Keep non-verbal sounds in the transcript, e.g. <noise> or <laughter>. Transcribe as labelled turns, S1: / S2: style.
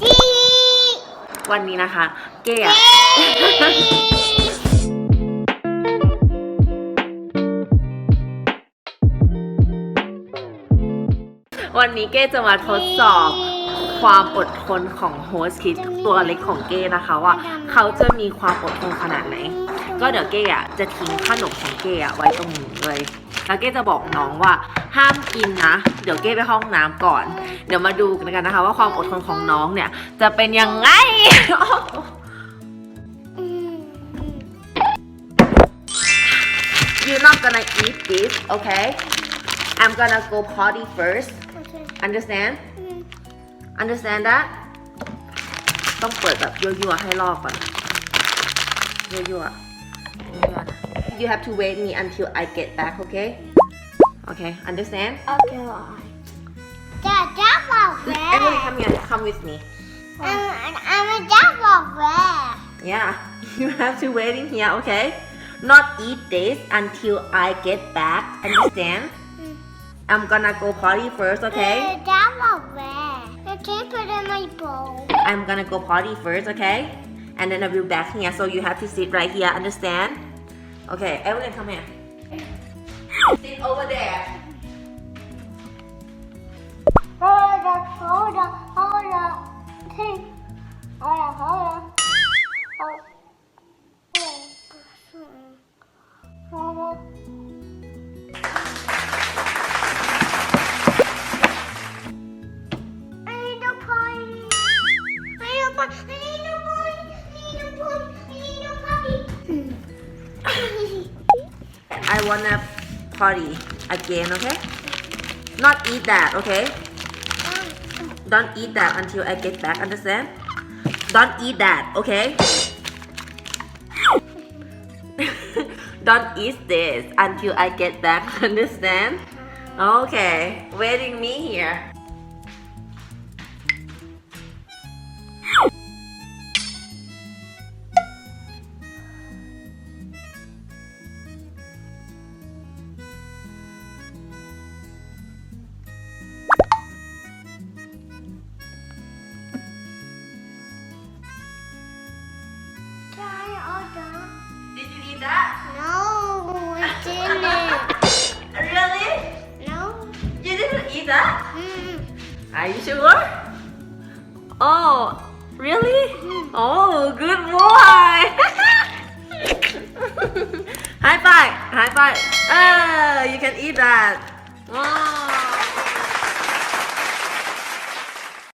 S1: ที่
S2: วันนี้นะคะ เก้อะวันนี้เก้จะมาทดสอบความอดทนของโฮสคิดตัวเล็กของเก้นะคะว่าเขาจะมีความอดทนขนาดไหน ก็เดี๋ยวเก้อะจะทิ้งขนมของเก้อะไว้ตรงนี้เลย แล้วเก้จะบอกน้องว่าห้ามกินนะ เดี๋ยวเก้ไปห้องน้ำก่อน เดี๋ยวมาดูกันนะคะ ว่าความอดทนของน้องเนี่ย จะเป็นยังไง
S1: อืม
S2: You're not gonna eat this, okay? I'm gonna go potty first.
S1: โอเค
S2: Understand?
S1: อืม
S2: Understand that? ต้องเปิดแบบยั่วๆให้รอบก่อนยั่วๆยั่วๆ You have to wait me until I get back, okay? Okay, understand?
S1: Okay. Dad, that was red.
S2: Emily, come here. Come with me.
S1: I'm, I'm red.
S2: Yeah, <laughs> you have to wait in here, okay? Not eat this until I get back. Understand? Mm. I'm gonna go potty first, okay?
S1: Uh, that was red. Okay, put in my bowl.
S2: I'm gonna go potty first, okay? and then I will back here. So you have to sit right here, understand? Okay, Evelyn, come here. Sit over there.
S1: Hold up, hold up, hold on. Hold up, hold up. I need a pie. I need a pie. I
S2: wanna potty again, okay? Not eat that, okay? Don't eat that until I get back, understand? Don't eat that, okay? <laughs> Don't eat this until I get back, <laughs> understand? Okay, waiting me here. Are you sure? Oh, really? Oh, good boy! <laughs> high five! High five! Oh, you can eat that. Wow.